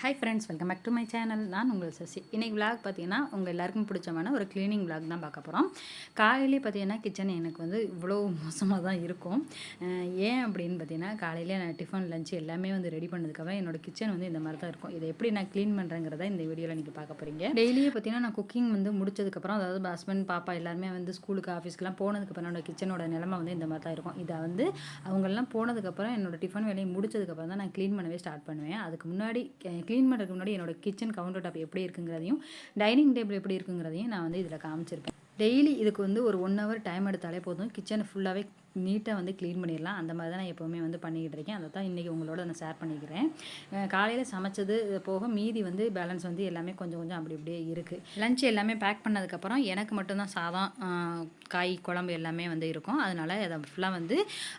Hi friends welcome back to my channel நான் உங்கள் சசி. இன்றைக்கி விளாக் பார்த்தீங்கன்னா உங்கள் எல்லாருக்கும் பிடிச்சமான ஒரு க்ளீனிங் விளாக் தான் பார்க்க போகிறோம் காலையிலே பார்த்தீங்கன்னா கிச்சன் எனக்கு வந்து இவ்வளோ மோசமாக தான் இருக்கும். ஏன் அப்படின்னு பார்த்தீங்கன்னா காலையிலே நான் டிஃபன் லஞ்ச் எல்லாமே வந்து ரெடி பண்ணதுக்கப்புறம் என்னோட கிச்சன் வந்து இந்த மாதிரி தான் இருக்கும். இதை எப்படி நான் க்ளீன் பண்ணுறேங்கிறத இந்த வீடியோவில் நீங்கள் பார்க்க போகிறீங்க டெய்லியே பார்த்தீங்கன்னா நான் குக்கிங் வந்து முடிச்சதுக்கப்புறம் அதாவது ஹஸ்பண்ட் பாப்பா எல்லாருமே வந்து ஸ்கூலுக்கு ஆஃபீஸ்க்குலாம் போனதுக்கப்புறம் என்னோட கிச்சனோட நிலமை வந்து இந்த மாதிரி தான் இருக்கும். இதை வந்து அவங்கெல்லாம் போனதுக்கப்புறம் என்னோடய டிஃபன் வேலையை முடிச்சதுக்கப்புறம் தான் நான் க்ளீன் பண்ணவே ஸ்டார்ட் பண்ணுவேன். அதுக்கு முன்னாடி க்ளீன் பண்ணுறதுக்கு முன்னாடி என்னோட கிச்சன் கவுண்டர் டாப் எப்படி இருக்குங்கிறதையும் டைனிங் டேபிள் எப்படி இருக்குங்கிறதையும் நான் வந்து இதில் காமிச்சிருப்பேன். டெய்லி இதுக்கு வந்து ஒரு ஒன் ஹவர் டைம் எடுத்தாலே போதும். கிச்சனை ஃபுல்லாகவே நீட்டாக வந்து க்ளீன் பண்ணிடலாம். அந்த மாதிரி தான் நான் எப்போவுமே வந்து பண்ணிக்கிட்டு இருக்கேன். அதை தான் இன்றைக்கி உங்களோட நான் ஷேர் பண்ணிக்கிறேன். காலையில் சமைச்சது போக மீதி வந்து பேலன்ஸ் வந்து எல்லாமே கொஞ்சம் கொஞ்சம் அப்படி அப்படியே இருக்குது லஞ்ச் எல்லாமே பேக் பண்ணதுக்கப்புறம் எனக்கு மட்டும்தான் சாதம் காய் குழம்பு எல்லாமே வந்து இருக்கும். அதனால் அதை ஃபுல்லாக வந்து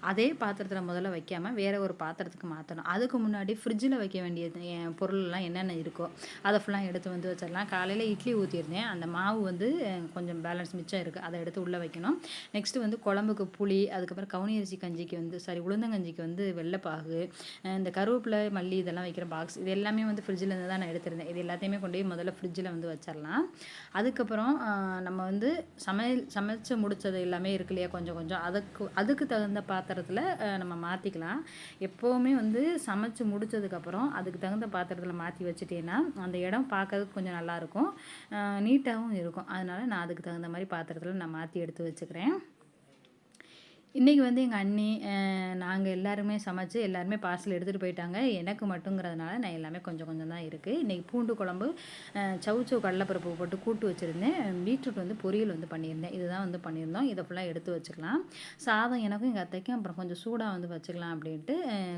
அதே பாத்திரத்தில் முதல்ல வைக்காமல் வேறு ஒரு பாத்திரத்துக்கு மாற்றணும் அதுக்கு முன்னாடி ஃப்ரிட்ஜில் வைக்க வேண்டியது என் பொருள்லாம் என்னென்ன இருக்கோ அதை ஃபுல்லாக எடுத்து வந்து வச்சிடலாம். காலையில் இட்லி ஊற்றிருந்தேன் அந்த மாவு வந்து கொஞ்சம் பேலன்ஸ் மிச்சம் இருக்குது அதை எடுத்து உள்ளே வைக்கணும். நெக்ஸ்ட்டு வந்து குழம்புக்கு புளி அது அதுக்கப்புறம் கவுனி அரிசி கஞ்சிக்கு வந்து சாரி உளுந்தங்கஞ்சிக்கு வந்து வெள்ளைப்பாகு இந்த கருவேப்பிலை மல்லி இதெல்லாம் வைக்கிற பாக்ஸ் இது எல்லாமே வந்து ஃப்ரிட்ஜில் இருந்து தான் நான் எடுத்திருந்தேன். இது எல்லாத்தையுமே கொண்டு போய் முதல்ல ஃப்ரிட்ஜில் வந்து வச்சிடலாம். அதுக்கப்புறம் நம்ம வந்து சமையல் சமைச்சு முடிச்சது எல்லாமே இருக்கு இல்லையா கொஞ்சம் கொஞ்சம். அதுக்கு அதுக்கு தகுந்த பாத்திரத்தில் நம்ம மாற்றிக்கலாம் எப்போவுமே வந்து சமைச்சு முடிச்சதுக்கப்புறம் அதுக்கு தகுந்த பாத்திரத்தில் மாற்றி வச்சுட்டேன்னா அந்த இடம் பார்க்கறதுக்கு கொஞ்சம் நல்லாயிருக்கும் நீட்டாகவும் இருக்கும். அதனால் நான் அதுக்கு தகுந்த மாதிரி பாத்திரத்தில் நான் மாற்றி எடுத்து வச்சுக்கிறேன். இன்றைக்கி வந்து எங்கள் அண்ணி நாங்கள் எல்லாருமே சமைச்சு எல்லாருமே பார்சல் எடுத்துகிட்டு போயிட்டாங்க. எனக்கு மட்டுங்கிறதுனால நான் எல்லாமே கொஞ்சம் கொஞ்சம் தான் இருக்குது இன்றைக்கி பூண்டு குழம்பு அஹ், சவுச்சவு கடலைப்பருப்பு போட்டு கூட்டு வச்சுருந்தேன். பீட்ரூட் வந்து பொரியல் வந்து பண்ணியிருந்தேன். இதுதான் வந்து பண்ணியிருந்தோம். இதை ஃபுல்லாக எடுத்து வச்சுக்கலாம். சாதம் எனக்கும் எங்கள் அத்தைக்கும் அப்புறம் கொஞ்சம் சூடாக வந்து வச்சுக்கலாம் அப்படின்ட்டு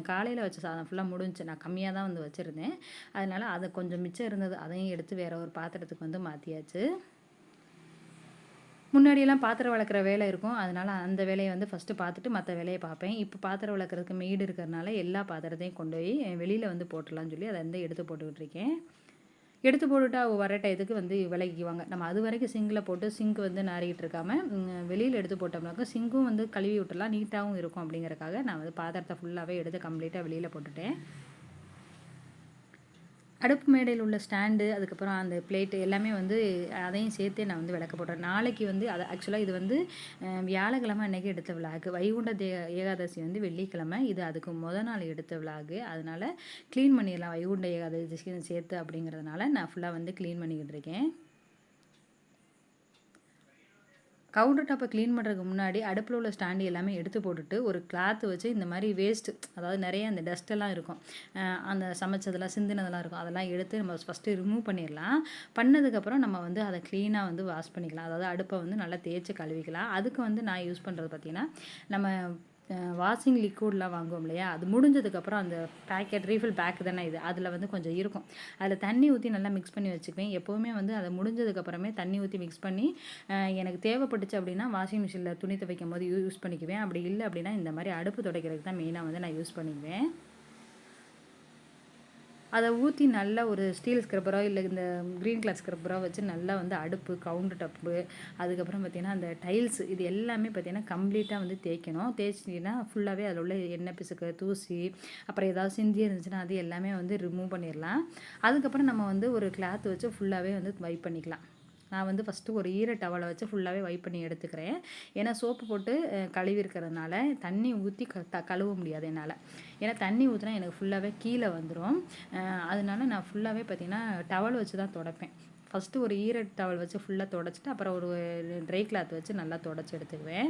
காலையில் வச்ச சாதம் ஃபுல்லாக முடிஞ்சு நான் கம்மியாக தான் வந்து வச்சுருந்தேன். அதனால் அது கொஞ்சம் மிச்சம் இருந்தது. அதையும் எடுத்து வேறு ஒரு பாத்திரத்துக்கு வந்து மாற்றியாச்சு முன்னாடியெல்லாம் பாத்திரம் வளர்க்குற வேலை இருக்கும். அதனால் அந்த வேலையை வந்து ஃபஸ்ட்டு பார்த்துட்டு மற்ற வேலையை பார்ப்பேன். இப்போ பாத்திரம் வளர்க்குறதுக்கு மெய்டு இருக்கிறனால எல்லா பாத்திரத்தையும் கொண்டு போய் வெளியில் வந்து போட்டுடலாம்னு சொல்லி அதை வந்து எடுத்து போட்டுக்கிட்டு இருக்கேன். எடுத்து போட்டுட்டு அவங்க வர டயத்துக்கு வந்து விலகிக்குவாங்க. நம்ம அது வரைக்கும் சிங்கில் போட்டு சிங்க் வந்து நாறிக்கிட்டு இருக்காம வெளியில் எடுத்து போட்டோம்னாக்கா சிங்கும் வந்து கழுவி விட்டுலாம் நீட்டாகவும் இருக்கும் அப்படிங்கிறக்காக நான் வந்து பாத்திரத்தை ஃபுல்லாகவே எடுத்து கம்ப்ளீட்டாக வெளியில் போட்டுட்டேன். அடுப்பு மேடையில் உள்ள ஸ்டாண்டு அதுக்கப்புறம் அந்த பிளேட்டு எல்லாமே வந்து அதையும் சேர்த்தே நான் வந்து விளக்க போடுறேன். நாளைக்கு வந்து அது ஆக்சுவலாக இது வந்து வியாழக்கிழமை அன்றைக்கி எடுத்த விழாக்கு வைகுண்ட தே ஏகாதசி வந்து வெள்ளிக்கிழமை. இது அதுக்கு முத நாள் எடுத்த விழாக்கு அதனால் க்ளீன் பண்ணிடலாம். வைகுண்ட ஏகாதசி சேர்த்து அப்படிங்கிறதுனால நான் ஃபுல்லாக வந்து க்ளீன் பண்ணிக்கிட்டு இருக்கேன். கவுண்டர் டாப்பை க்ளீன் பண்ணுறதுக்கு முன்னாடி அடுப்பில் உள்ள ஸ்டாண்டு எல்லாமே எடுத்து போட்டுட்டு ஒரு கிளாத் வச்சு இந்த மாதிரி வேஸ்ட்டு அதாவது நிறைய அந்த டஸ்ட்டெல்லாம் இருக்கும். அந்த சமைச்சதெல்லாம் சிந்தினதெல்லாம் இருக்கும். அதெல்லாம் எடுத்து நம்ம ஃபஸ்ட்டு ரிமூவ் பண்ணிடலாம். பண்ணதுக்கப்புறம் நம்ம வந்து அதை க்ளீனாக வந்து வாஷ் பண்ணிக்கலாம். அதாவது அடுப்பை வந்து நல்லா தேய்ச்சி கழுவிக்கலாம். அதுக்கு வந்து நான் யூஸ் பண்ணுறது பார்த்திங்கன்னா நம்ம வாஷிங் லிக்விட்லாம் வாங்குவோம் இல்லையா? அது முடிஞ்சதுக்கப்புறம் அந்த பேக்கெட் ரீஃபில் பேக் தானே இது. அதில் வந்து கொஞ்சம் இருக்கும். அதில் தண்ணி ஊற்றி நல்லா மிக்ஸ் பண்ணி வச்சுக்குவேன். எப்போவுமே வந்து அதை முடிஞ்சதுக்கப்புறமே தண்ணி ஊற்றி மிக்ஸ் பண்ணி எனக்கு தேவைப்பட்டுச்சு அப்படின்னா வாஷிங் மிஷினில் துணி துவைக்கும் போது யூஸ் பண்ணிக்குவேன். அப்படி இல்லை அப்படின்னா இந்த மாதிரி அடுப்பு துடைக்கிறதுக்கு தான் மெயினாக வந்து நான் யூஸ் பண்ணிக்குவேன். அதை ஊற்றி நல்லா ஒரு ஸ்டீல் ஸ்க்ரப்பரோ இல்லை இந்த க்ரீன் கலர் ஸ்க்ரப்பரோ வச்சு நல்லா வந்து அடுப்பு கவுண்டர் டப்பு அதுக்கப்புறம் பார்த்திங்கன்னா அந்த டைல்ஸ் இது எல்லாமே பார்த்திங்கன்னா கம்ப்ளீட்டாக வந்து தேய்க்கணும். தேய்ச்சிட்டிங்கன்னா ஃபுல்லாகவே அதில் உள்ள எண்ணெய் பிசுக்கு தூசி அப்புறம் ஏதாவது சிந்தி இருந்துச்சுன்னா அது எல்லாமே வந்து ரிமூவ் பண்ணிடலாம். அதுக்கப்புறம் நம்ம வந்து ஒரு கிளாத் வச்சு ஃபுல்லாகவே வந்து வைப் பண்ணிக்கலாம். நான் வந்து ஃபஸ்ட்டு ஒரு ஈர டவலை வச்சு ஃபுல்லாகவே வைப் பண்ணி எடுத்துக்கிறேன். ஏன்னா சோப்பு போட்டு கழுவி இருக்கிறதுனால தண்ணி ஊற்றி க த கழுவ முடியாது என்னால். ஏன்னா தண்ணி ஊற்றினா எனக்கு ஃபுல்லாகவே கீழே வந்துடும் அதனால நான் ஃபுல்லாகவே பார்த்திங்கன்னா டவல் வச்சு தான் துடைப்பேன். ஃபஸ்ட்டு ஒரு ஈர டவல் வச்சு ஃபுல்லாக தொடச்சிட்டு அப்புறம் ஒரு ட்ரை கிளாத் வச்சு நல்லா தொடச்சி எடுத்துக்குவேன்.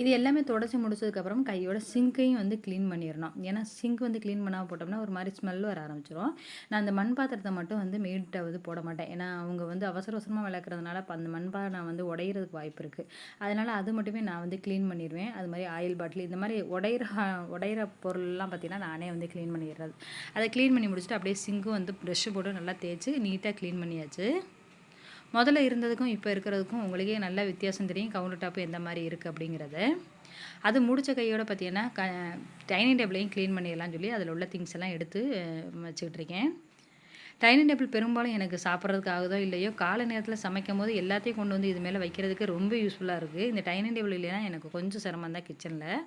இது எல்லாமே தொடச்சி முடிச்சதுக்கப்புறம் கையோட சிங்கையும் வந்து க்ளீன் பண்ணிடணும். ஏன்னா சிங்க் வந்து க்ளீன் பண்ணாமல் போட்டோம்னா ஒரு மாதிரி ஸ்மெல் வர ஆரம்பிச்சிடும் நான் அந்த மண் பாத்திரத்தை மட்டும் வந்து மேடிட்ட வந்து போட மாட்டேன். ஏன்னா அவங்க வந்து அவசர அவசரமாக விளக்குறதுனால அப்ப அந்த மண் பாத்திரம் வந்து உடையிறதுக்கு வாய்ப்பு இருக்குது அதனால் அது மட்டுமே நான் வந்து க்ளீன் பண்ணிடுவேன். அது மாதிரி ஆயில் பாட்டில் இந்த மாதிரி உடையிற உடையிற பொருள்லாம் பார்த்திங்கன்னா நானே வந்து க்ளீன் பண்ணிடுறது. அதை க்ளீன் பண்ணி முடிச்சுட்டு அப்படியே சிங்கும் வந்து ப்ரெஷ்ஷு போட்டு நல்லா தேய்ச்சி நீட்டாக க்ளீன் பண்ணியாச்சு. முதல்ல இருந்ததுக்கும் இப்போ இருக்கிறதுக்கும் உங்களுக்கே நல்ல வித்தியாசம் தெரியும். கவுண்டர் டாப்பு எந்த மாதிரி இருக்குது அப்படிங்கிறத. அது முடித்த கையோடு பார்த்தீங்கன்னா க டைனிங் டேபிளையும் க்ளீன் பண்ணிடலாம்னு சொல்லி அதில் உள்ள திங்ஸ் எல்லாம் எடுத்து வச்சுக்கிட்டு இருக்கேன். டைனிங் டேபிள் பெரும்பாலும் எனக்கு சாப்பிட்றதுக்கு ஆகுதோ இல்லையோ காலை நேரத்தில் சமைக்கும் போது எல்லாத்தையும் கொண்டு வந்து இது மேலே வைக்கிறதுக்கு ரொம்ப யூஸ்ஃபுல்லாக இருக்குது இந்த டைனிங் டேபிள் இல்லைன்னா எனக்கு கொஞ்சம் சிரமம் தான் கிச்சனில்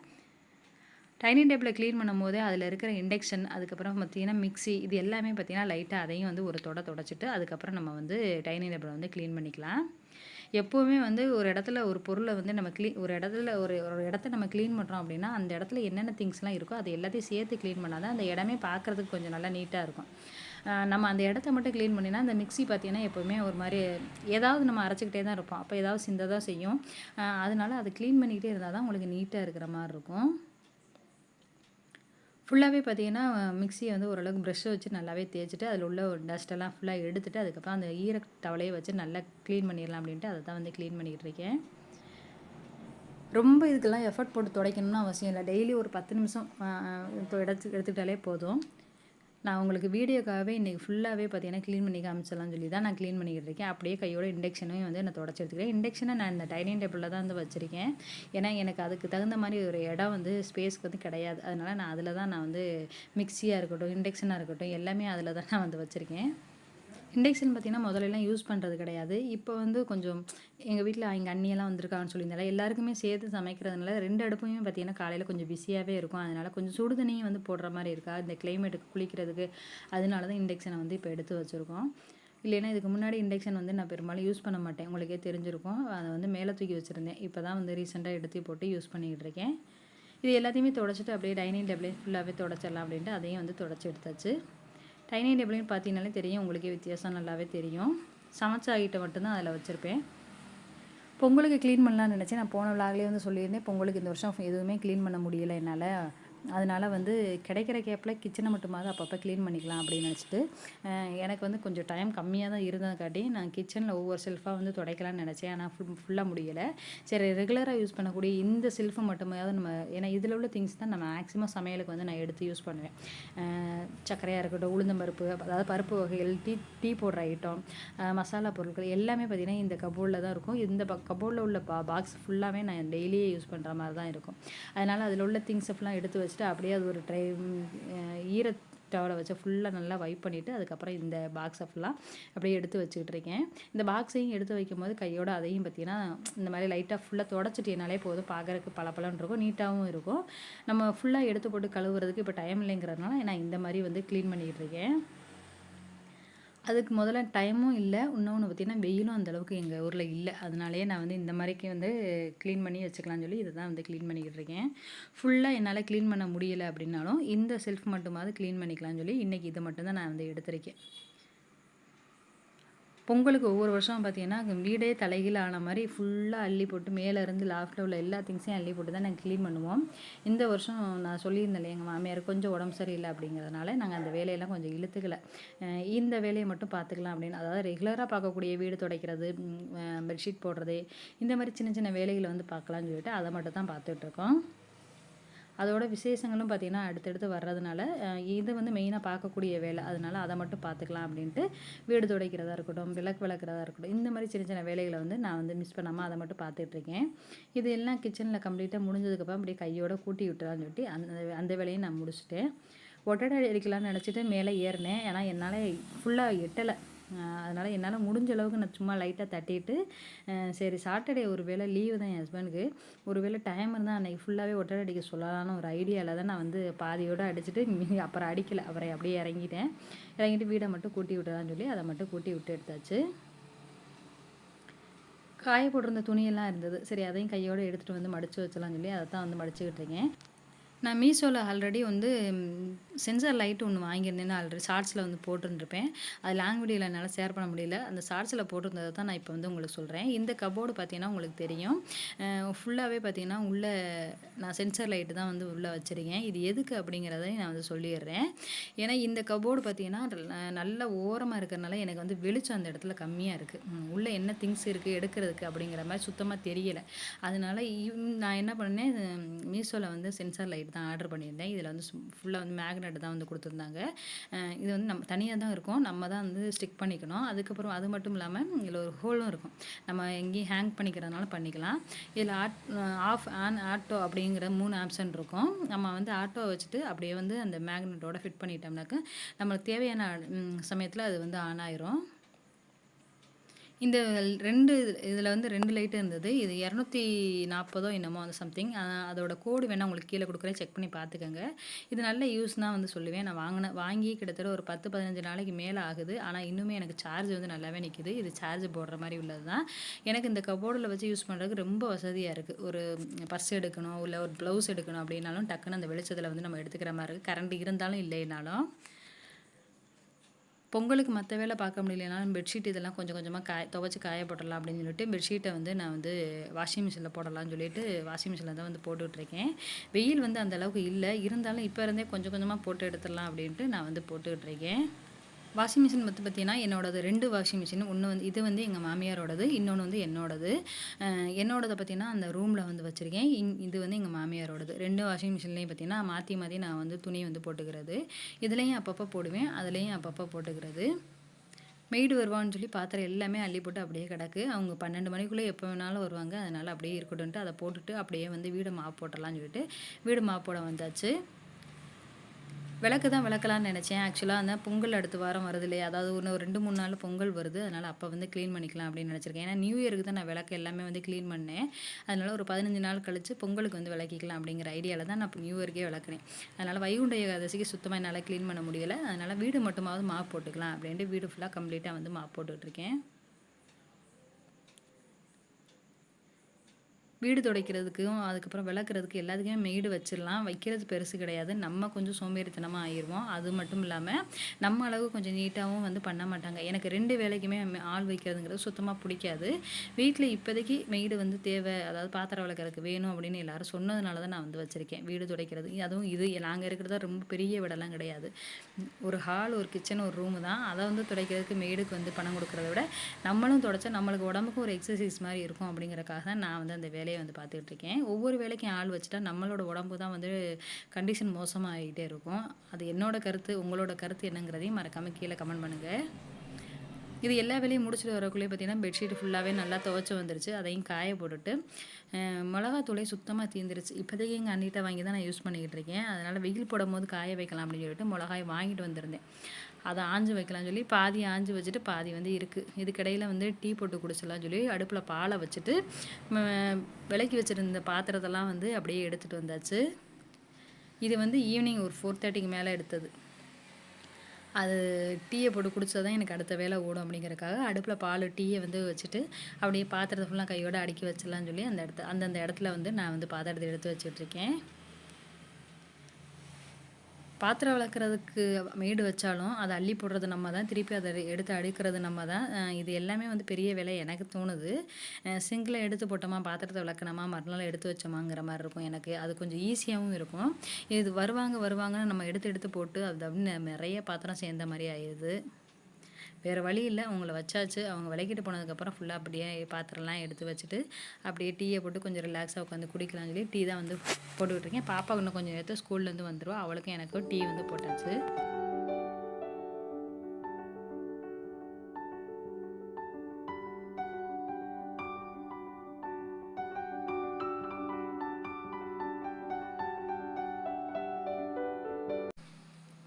டைனிங் டேபிளை க்ளீன் பண்ணும்போது அதில் இருக்கிற இண்டக்ஷன் அதுக்கப்புறம் பார்த்திங்கன்னா மிக்ஸி இது எல்லாமே பார்த்திங்கன்னா லைட்டாக அதையும் வந்து ஒரு தொட தொடச்சிட்டு அதுக்கப்புறம் நம்ம வந்து டைனிங் டேபிளை வந்து க்ளீன் பண்ணிக்கலாம். எப்போவுமே வந்து ஒரு இடத்துல ஒரு பொருளை வந்து நம்ம க்ளீன் ஒரு இடத்துல ஒரு ஒரு இடத்த நம்ம க்ளீன் பண்ணுறோம் அப்படின்னா அந்த இடத்துல என்னென்ன திங்ஸ்லாம் இருக்கோ அது எல்லாத்தையும் சேர்த்து க்ளீன் பண்ணால் தான் அந்த இடமே பார்க்குறதுக்கு கொஞ்சம் நல்லா நீட்டாக இருக்கும். நம்ம அந்த இடத்த மட்டும் க்ளீன் பண்ணினா அந்த மிக்ஸி பார்த்தீங்கன்னா எப்போவுமே ஒரு மாதிரி ஏதாவது நம்ம அரைச்சிக்கிட்டே தான் இருப்போம். அப்போ ஏதாவது சிந்த தான் செய்யும் அதனால அதை க்ளீன் பண்ணிக்கிட்டே இருந்தால் தான் உங்களுக்கு நீட்டாக இருக்கிற மாதிரி இருக்கும். ஃபுல்லாகவே பார்த்தீங்கன்னா மிக்ஸியை வந்து ஓரளவுக்கு ப்ரெஷ்ஷை வச்சு நல்லாவே தேய்ச்சிட்டு அதில் உள்ள ஒரு டஸ்ட்டெல்லாம் ஃபுல்லாக எடுத்துட்டு அதுக்கப்புறம் அந்த ஈர டவலையை வச்சு நல்லா க்ளீன் பண்ணிடலாம் அப்படின்ட்டு அதை தான் வந்து க்ளீன் பண்ணிகிட்டு இருக்கேன். ரொம்ப இதுக்கெல்லாம் எஃபர்ட் போட்டு துடைக்கணும்னு அவசியம் இல்லை. டெய்லி ஒரு பத்து நிமிஷம் எடுத்து எடுத்துக்கிட்டாலே போதும். நான் உங்களுக்கு வீடியோக்காகவே இன்றைக்கி ஃபுல்லாகவே பார்த்தீங்கன்னா க்ளீன் பண்ணி காமிச்சிடலாம்னு சொல்லி தான் நான் க்ளீன் பண்ணிக்கிட்டு இருக்கேன் அப்படியே கையோட இண்டக்ஷனையும் வந்து நான் தொடச்சி எடுத்துக்கிறேன் இண்டக்ஷனை நான் இந்த டைனிங் டேபிளில் தான் வந்து வச்சுருக்கேன். ஏன்னா எனக்கு அதுக்கு தகுந்த மாதிரி ஒரு இடம் வந்து ஸ்பேஸ்க்கு வந்து கிடையாது. அதனால் நான் அதில் தான் நான் வந்து மிக்சியாக இருக்கட்டும் இண்டக்ஷனாக இருக்கட்டும் எல்லாமே அதில் தான் நான் வந்து வச்சுருக்கேன். இண்டக்ஷன் பார்த்திங்கன்னா முதல்லலாம் யூஸ் பண்ணுறது கிடையாது. இப்போ வந்து கொஞ்சம் எங்கள் வீட்டில் எங்கள் அண்ணியெல்லாம் வந்திருக்காங்கன்னு சொல்லியிருந்தால எல்லாருக்குமே சேர்த்து சமைக்கிறதுனால ரெண்டு அடுப்புமே பார்த்திங்கன்னா காலையில் கொஞ்சம் பிஸியாகவே இருக்கும். அதனால் கொஞ்சம் சுடு தண்ணியும் வந்து போடுற மாதிரி இருக்கா? இந்த கிளைமேட்டுக்கு குளிக்கிறதுக்கு. அதனால தான் இண்டக்ஷனை வந்து இப்போ எடுத்து வச்சுருக்கோம். இல்லைன்னா இதுக்கு முன்னாடி இண்டக்ஷன் வந்து நான் பெரும்பாலும் யூஸ் பண்ண மாட்டேன். உங்களுக்கே தெரிஞ்சிருக்கும். அதை வந்து மேலே தூக்கி வச்சுருந்தேன். இப்போ தான் வந்து ரீசெண்டாக எடுத்து போட்டு யூஸ் பண்ணிக்கிட்டு இருக்கேன். இது எல்லாத்தையுமே தொடச்சிட்டு அப்படியே டைனிங் டேபிளே ஃபுல்லாகவே தொடச்சிடலாம் அப்படின்ட்டு அதையும் வந்து தொடச்சி எடுத்தாச்சு. டைனிங் டேபிள்னு பார்த்தீங்கனாலே தெரியும் உங்களுக்கே வித்தியாசம் நல்லாவே தெரியும். சமைச்ச ஐட்டம் மட்டும்தான் அதில் வச்சுருப்பேன். பொங்கலுக்கு க்ளீன் பண்ணலான்னு நினச்சேன். நான் போன விழாவிலே வந்து சொல்லியிருந்தேன் பொங்கலுக்கு இந்த வருஷம் எதுவுமே க்ளீன் பண்ண முடியல என்னால். அதனால் வந்து கிடைக்கிற கேப்பில் கிச்சனை மட்டுமாவது அப்பப்போ க்ளீன் பண்ணிக்கலாம் அப்படின்னு நினச்சிட்டு எனக்கு வந்து கொஞ்சம் டைம் கம்மியாக தான் இருந்ததுக்காட்டி நான் கிச்சனில் ஒவ்வொரு செல்ஃபாக வந்து துடைக்கலாம்னு நினச்சேன். ஆனால் ஃபுல் ஃபுல்லாக முடியலை. சரி ரெகுலராக யூஸ் பண்ணக்கூடிய இந்த செல்ஃபை மட்டுமையாவது நம்ம ஏன்னா இதில் உள்ள திங்ஸ் தான் நான் மேக்ஸிமம் சமையலுக்கு வந்து நான் எடுத்து யூஸ் பண்ணுவேன். சர்க்கரையாக இருக்கட்டும் உளுந்தம் பருப்பு அதாவது பருப்பு வகைகள் டீ டீ போடுற ஐட்டம் மசாலா பொருட்கள் எல்லாமே பார்த்திங்கன்னா இந்த கபோர்டில் தான் இருக்கும். இந்த கபோர்டில் உள்ள பா பாக்ஸ் ஃபுல்லாகவே நான் டெய்லியே யூஸ் பண்ணுற மாதிரி தான் இருக்கும். அதனால் அதில் உள்ள திங்ஸை ஃபுல்லாக எடுத்து வச்சுட்டு அப்படியே அது ஒரு ட்ரை ஈர டவலை வச்சு ஃபுல்லாக நல்லா வைப் பண்ணிவிட்டு அதுக்கப்புறம் இந்த பாக்ஸை ஃபுல்லாக அப்படியே எடுத்து வச்சுக்கிட்டு இருக்கேன். இந்த பாக்ஸையும் எடுத்து வைக்கும்போது கையோட அதையும் பார்த்தீங்கன்னா இந்த மாதிரி லைட்டாக ஃபுல்லாக தொடச்சிட்டினாலே போதும். பார்க்குறக்கு பளபளன்னு இருக்கும் நீட்டாகவும் இருக்கும். நம்ம ஃபுல்லாக எடுத்து போட்டு கழுவுறதுக்கு இப்போ டைம் இல்லைங்கிறதுனால நான் இந்த மாதிரி வந்து க்ளீன் பண்ணிகிட்டு இருக்கேன். அதுக்கு முதல்ல டைமும் இல்லை. இன்னொன்று பார்த்தீங்கன்னா வெயிலும் அந்த அளவுக்கு எங்கள் ஊரில் இல்லை. அதனாலேயே நான் வந்து இந்த மாதிரிக்கு வந்து க்ளீன் பண்ணி வச்சுக்கலாம்னு சொல்லி இதை தான் வந்து க்ளீன் பண்ணிக்கிட்டு இருக்கேன். ஃபுல்லாக என்னால் க்ளீன் பண்ண முடியலை அப்படின்னாலும் இந்த செல்ஃப் மட்டுமாவது க்ளீன் பண்ணிக்கலாம்னு சொல்லி இன்றைக்கி இதை மட்டும்தான் நான் வந்து எடுத்திருக்கேன். பொங்கலுக்கு ஒவ்வொரு வருஷம் பார்த்தீங்கன்னா வீடே தலைகீழ ஆன மாதிரி ஃபுல்லாக அள்ளி போட்டு மேலே இருந்து லாஃப்டில் உள்ள எல்லா திங்ஸையும் அள்ளி போட்டு தான் நாங்கள் க்ளீன் பண்ணுவோம். இந்த வருஷம் நான் சொல்லியிருந்தேன் எங்கள் மாமியார் கொஞ்சம் உடம்பு சரியில்லை அப்படிங்கிறதுனால நாங்கள் அந்த வேலையெல்லாம் கொஞ்சம் இழுத்துக்கலை. இந்த வேலையை மட்டும் பார்த்துக்கலாம் அப்படின்னு அதாவது ரெகுலராக பார்க்கக்கூடிய வீடு துடைக்கிறது பெட்ஷீட் போடுறது இந்த மாதிரி சின்ன சின்ன வேலைகளை வந்து பார்க்கலாம்னு சொல்லிட்டு அதை மட்டும் தான் பார்த்துட்ருக்கோம் அதோட விசேஷங்களும் பார்த்திங்கன்னா அடுத்தடுத்து வர்றதுனால இது வந்து மெயினாக பார்க்கக்கூடிய வேலை. அதனால அதை மட்டும் பார்த்துக்கலாம் அப்படின்ட்டு வீடு துடைக்கிறதா இருக்கட்டும் விளக்கு விளக்குறதா இருக்கட்டும் இந்த மாதிரி சின்ன சின்ன வேலைகளை வந்து நான் வந்து மிஸ் பண்ணாமல் அதை மட்டும் பார்த்துட்ருக்கேன் இது எல்லாம் கிச்சனில் கம்ப்ளீட்டாக முடிஞ்சதுக்கப்புறம் அப்படியே கையோட கூட்டி விட்டுறான்னு சொல்லிட்டு அந்த அந்த வேலையை நான் முடிச்சுட்டேன். ஒட்டடை அடிக்கலாம்னு நினச்சிட்டு மேலே ஏறினேன். ஏன்னா என்னால் ஃபுல்லாக எட்டலை. அதனால் என்னால் முடிஞ்ச அளவுக்கு நான் சும்மா லைட்டாக தட்டிட்டு சரி சாட்டர்டே ஒரு வேளை லீவு தான் என் ஹஸ்பண்டுக்கு ஒரு வேளை டைம் இருந்தால் அன்றைக்கி ஃபுல்லாகவே ஒட்டடை அடிக்க சொல்லலாம்னு ஒரு ஐடியாவில் தான் நான் வந்து பாதியோடு அடிச்சுட்டு அப்புறம் அடிக்கலை. அப்புறம் அப்படியே இறங்கிட்டேன். இறங்கிட்டு வீடை மட்டும் கூட்டி விட்டுறான்னு சொல்லி அதை மட்டும் கூட்டி விட்டு எடுத்தாச்சு. காய போட்டிருந்த துணியெல்லாம் இருந்தது. சரி அதையும் கையோடு எடுத்துகிட்டு வந்து மடித்து வச்சலாம்னு சொல்லி அதை தான் வந்து மடிச்சுக்கிட்டு இருக்கேன். நான் மீஷோவில் ஆல்ரெடி வந்து சென்சார் லைட் ஒன்று வாங்கியிருந்தேன் ஆல்ரெடி ஷார்ட்ஸில் வந்து போட்டுருந்துருப்பேன். அது லாங் வீடியோவில் என்னால் ஷேர் பண்ண முடியல. அந்த ஷார்ட்ஸில் போட்டிருந்ததை தான் நான் இப்போ வந்து உங்களுக்கு சொல்கிறேன் இந்த கபோர்டு பார்த்தீங்கன்னா உங்களுக்கு தெரியும். ஃபுல்லாகவே பார்த்தீங்கன்னா உள்ளே நான் சென்சார் லைட்டு தான் வந்து உள்ளே வச்சுருக்கேன். இது எதுக்கு அப்படிங்கிறதையும் நான் வந்து சொல்லிடுறேன். ஏன்னா இந்த கபோர்டு பார்த்தீங்கன்னா நல்ல ஓரமாக இருக்கிறனால எனக்கு வந்து வெளிச்சம் அந்த இடத்துல கம்மியாக இருக்குது உள்ளே என்ன திங்ஸ் இருக்குது எடுக்கிறதுக்கு அப்படிங்கிற மாதிரி சுத்தமாக தெரியலை. அதனால இவ்- நான் என்ன பண்ணேன் மீஷோவில் வந்து சென்சார் லைட் தான் ஆர்டர் பண்ணியிருந்தேன். இதில் வந்து ஃபுல்லாக வந்து மேக்னெட் தான் வந்து கொடுத்துருந்தாங்க. இது வந்து நம்ம தனியாக தான் இருக்கும். நம்ம தான் வந்து ஸ்டிக் பண்ணிக்கணும். அதுக்கப்புறம் அது மட்டும் இல்லாமல் இதில் ஒரு ஹோலும் இருக்கும். நம்ம எங்கேயும் ஹேங் பண்ணிக்கிறதுனால பண்ணிக்கலாம். இதில் ஆட் ஆஃப் ஆன் ஆட்டோ அப்படிங்கிற மூணு ஆப்ஷன் இருக்கும். நம்ம வந்து ஆட்டோ வச்சுட்டு அப்படியே வந்து அந்த மேக்னெட்டோட ஃபிட் பண்ணிட்டோம்னாக்க நம்மளுக்கு தேவையான சமயத்தில் அது வந்து ஆன் ஆயிரும். இந்த ரெண்டு இதில் வந்து ரெண்டு லைட்டு இருந்தது. இது இரநூத்தி நாற்பதோ என்னமோ அந்த சம்திங் அதோட கோடு வேணால் உங்களுக்கு கீழே கொடுக்குறேன். செக் பண்ணி பார்த்துக்கோங்க. இது நல்ல யூஸ்னால் வந்து சொல்லுவேன். நான் வாங்கின வாங்கி கிட்டத்தட்ட ஒரு பத்து பதினஞ்சு நாளைக்கு மேலே ஆகுது. ஆனால் இன்னுமே எனக்கு சார்ஜ் வந்து நல்லாவே நிற்கிது இது சார்ஜ் போடுற மாதிரி உள்ளது தான். எனக்கு இந்த கபோர்டில் வச்சு யூஸ் பண்ணுறதுக்கு ரொம்ப வசதியாக இருக்குது ஒரு பர்ஸ் எடுக்கணும் இல்லை ஒரு ப்ளவுஸ் எடுக்கணும் அப்படின்னாலும் டக்குன்னு அந்த வெளிச்சத்தில் வந்து நம்ம எடுத்துக்கிற மாதிரி இருக்குது கரண்ட் இருந்தாலும் இல்லைனாலும். பொங்கலுக்கு மற்ற வேலை பார்க்க முடியலனாலும் பெட்ஷீட் இதெல்லாம் கொஞ்சம் கொஞ்சமாக காய துவச்சி காய போடலாம் அப்படின்னு சொல்லிட்டு பெட்ஷீட்டை வந்து நான் வந்து வாஷிங் மிஷினில் போடலாம்னு சொல்லிட்டு வாஷிங் மிஷினில் தான் வந்து போட்டுட்ருக்கேன் வெயில் வந்து அந்தளவுக்கு இல்லை. இருந்தாலும் இப்போ இருந்தே கொஞ்சம் கொஞ்சமாக போட்டு எடுத்துடலாம் அப்படின்ட்டு நான் வந்து போட்டுக்கிட்டு இருக்கேன். வாஷிங் மிஷின் பற்றி பார்த்தீங்கன்னா என்னோடது ரெண்டு வாஷிங் மிஷின் ஒன்று வந்து இது வந்து எங்கள் மாமியாரோடது இன்னொன்று வந்து என்னோடது. என்னோடதை பார்த்தீங்கன்னா அந்த ரூமில் வந்து வச்சுருக்கேன். இங் இது வந்து எங்கள் மாமியாரோடது. ரெண்டு வாஷிங் மிஷின்லேயும் பார்த்தீங்கன்னா மாற்றி மாற்றி நான் வந்து துணி வந்து போட்டுக்கிறது. இதுலேயும் அப்பப்போ போடுவேன் அதுலேயும் அப்பப்போ போட்டுக்கிறது. மெய்டு வருவான்னு சொல்லி பாத்திரம் எல்லாமே அள்ளி போட்டு அப்படியே கிடக்கு. அவங்க பன்னெண்டு மணிக்குள்ளே எப்போ வேணாலும் வருவாங்க. அதனால் அப்படியே இருக்கட்டும்ட்டு அதை போட்டுட்டு அப்படியே வந்து வீடு மாவு போட்டலாம்னு சொல்லிட்டு வீடு மாவு போட வந்தாச்சு. விளக்கு தான் விளக்கலான்னு நினச்சேன். ஆக்சுவலாக அந்த பொங்கல் அடுத்த வாரம் வருது இல்லையா? அதாவது ஒன்று ஒரு ரெண்டு மூணு நாள் பொங்கல் வருது. அதனால் அப்போ வந்து க்ளீன் பண்ணிக்கலாம் அப்படின்னு நினச்சிருக்கேன். ஏன்னா நியூ இயருக்கு தான் நான் விளக்கு எல்லாமே வந்து க்ளீன் பண்ணேன். அதனால் ஒரு பதினஞ்சு நாள் கழித்து பொங்கலுக்கு வந்து விளக்கிக்கலாம் அப்படிங்கிற ஐடியாவில் தான் நான் நியூ இயர்க்கே விளக்குறேன். அதனால் வைகுண்ட ஏகாதசிக்கு சுத்தமாக என்னால் க்ளீன் பண்ண முடியலை. அதனால் வீடு மட்டுமாவது மாப் போட்டுக்கலாம் அப்படின்ட்டு வீடு ஃபுல்லாக கம்ப்ளீட்டாக வந்து மாப் போட்டுட்ருக்கேன் வீடு துடைக்கிறதுக்கும் அதுக்கப்புறம் விளக்குறதுக்கு எல்லாத்துக்குமே மெய்டு வச்சிடலாம். வைக்கிறது பெருசு கிடையாது. நம்ம கொஞ்சம் சோம்பேறித்தனமாக ஆயிடுவோம் அது மட்டும் இல்லாமல் நம்ம அளவு கொஞ்சம் நீட்டாகவும் வந்து பண்ண மாட்டாங்க. எனக்கு ரெண்டு வேலைக்குமே ஆள் வைக்கிறதுங்கிறது சுத்தமாக பிடிக்காது. வீட்டில் இப்போதைக்கு மெய்டு வந்து தேவை. அதாவது பாத்திரம் விளக்குறதுக்கு வேணும் அப்படின்னு எல்லாரும் சொன்னதுனால தான் நான் வந்து வச்சுருக்கேன். வீடு துடைக்கிறது. அதுவும் இது நாங்கள் இருக்கிறதா ரொம்ப பெரிய வீடெல்லாம் கிடையாது. ஒரு ஹால் ஒரு கிச்சன் ஒரு ரூமு தான். அதை வந்து துடைக்கிறதுக்கு மெய்டுக்கு வந்து பணம் கொடுக்குறத விட நம்மளும் துடைச்சா நம்மளுக்கு உடம்புக்கு ஒரு எக்ஸசைஸ் மாதிரி இருக்கும் அப்படிங்கிறக்காக தான் நான் வந்து அந்த வேலை வேலையை வந்து பார்த்துக்கிட்டு இருக்கேன் ஒவ்வொரு வேலைக்கும் ஆள் வச்சுட்டா நம்மளோட உடம்பு தான் வந்து கண்டிஷன் மோசமாகிட்டே இருக்கும். அது என்னோட கருத்து உங்களோட கருத்து என்னங்கிறதையும் மறக்காமல் கீழே கமெண்ட் பண்ணுங்கள் இது எல்லா வேலையும் முடிச்சுட்டு வரக்குள்ளே பார்த்தீங்கன்னா பெட்ஷீட் ஃபுல்லாகவே நல்லா துவைச்சி வந்துருச்சு. அதையும் காய போட்டுட்டு மிளகாத்தூளை சுத்தமாக தீந்துருச்சு. இப்போதைக்கு எங்கள் அண்ணிட்ட வாங்கி தான் நான் யூஸ் பண்ணிக்கிட்டு இருக்கேன். அதனால் வெயில் போடும் போது காய வைக்கலாம் அப்படின்னு சொல்லிட்டு மிளகாய் வாங்கிட்டு வந்திருந்தேன். அதை ஆஞ்சு வைக்கலாம்னு சொல்லி பாதி ஆஞ்சு வச்சுட்டு பாதி வந்து இருக்குது இதுக்கிடையில் வந்து டீ போட்டு குடிச்சலாம் சொல்லி அடுப்பில் பாலை வச்சுட்டு விலக்கி வச்சுருந்த பாத்திரத்தெல்லாம் வந்து அப்படியே எடுத்துகிட்டு வந்தாச்சு. இது வந்து ஈவினிங் ஒரு ஃபோர் தேர்ட்டிக்கு மேலே எடுத்தது. அது டீயை போட்டு குடித்தா தான் எனக்கு அடுத்த வேலை ஓடும் அப்படிங்கிறக்காக அடுப்பில் பால் டீயை வந்து வச்சுட்டு அப்படியே பாத்திரத்தை ஃபுல்லாக கையோடு அடுக்கி வச்சிடலாம்னு சொல்லி அந்த இடத்த அந்தந்த இடத்துல வந்து நான் வந்து பாத்திரத்தை எடுத்து வச்சுட்ருக்கேன் பாத்திரம் வளர்க்குறதுக்கு மேடு வச்சாலும் அதை அள்ளி போடுறது நம்ம தான். திருப்பி அதை எடுத்து அடுக்கிறது நம்ம தான். இது எல்லாமே வந்து பெரிய வேலை எனக்கு தோணுது. சிங்கில் எடுத்து போட்டோமா பாத்திரத்தை விளக்கணுமா மறுநாள் எடுத்து வச்சோமாங்கிற மாதிரி இருக்கும் எனக்கு. அது கொஞ்சம் ஈஸியாகவும் இருக்கும். இது வருவாங்க வருவாங்கன்னு நம்ம எடுத்து எடுத்து போட்டு அது அப்படின்னு நிறைய பாத்திரம் சேர்ந்த மாதிரி ஆயிடுது. வேறு வழி இல்லை. அவங்கள வச்சாச்சு. அவங்க விளக்கிட்டு போனதுக்கப்புறம் ஃபுல்லாக அப்படியே பாத்திரம்லாம் எடுத்து வச்சுட்டு அப்படியே டீயை போட்டு கொஞ்சம் ரிலாக்ஸாக உட்காந்து குடிக்கலாம்னு சொல்லி டீ தான் வந்து போட்டுக்கிட்டுருக்கேன் பாப்பா இன்னும் கொஞ்சம் நேரத்தில் ஸ்கூல்லேருந்து வந்துடுவோம் அவளுக்கும் எனக்கும் டீ வந்து போட்டாச்சு.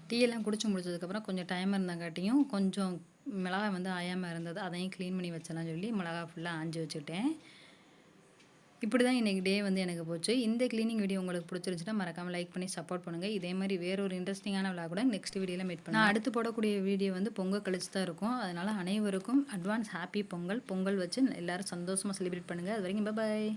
டீயெல்லாம் குடிச்சு முடிச்சதுக்கப்புறம் கொஞ்சம் டைம் இருந்தங்காட்டியும் கொஞ்சம் மிளகா வந்து ஆயாமல் இருந்தது அதையும் க்ளீன் பண்ணி வச்சலாம் சொல்லி மிளகா ஃபுல்லாக ஆஞ்சி வச்சுக்கிட்டேன். இப்படி தான் இன்றைக்கி டே வந்து எனக்கு போச்சு. இந்த க்ளீனிங் வீடியோ உங்களுக்கு பிடிச்சிருந்துச்சுன்னா மறக்காமல் லைக் பண்ணி சப்போர்ட் பண்ணுங்கள் இதே மாதிரி வேற ஒரு இன்ட்ரெஸ்டிங்கான விழா கூட நெக்ஸ்ட் வீடியோவில் மீட் பண்ணலாம். அடுத்து போடக்கூடிய வீடியோ வந்து பொங்கல் கழிச்சு தான் இருக்கும். அதனால் அனைவருக்கும் அட்வான்ஸ் ஹாப்பி பொங்கல். பொங்கல் வச்சு எல்லோரும் சந்தோஷமாக செலிப்ரேட் பண்ணுங்கள் அது வரைக்கும் பாய்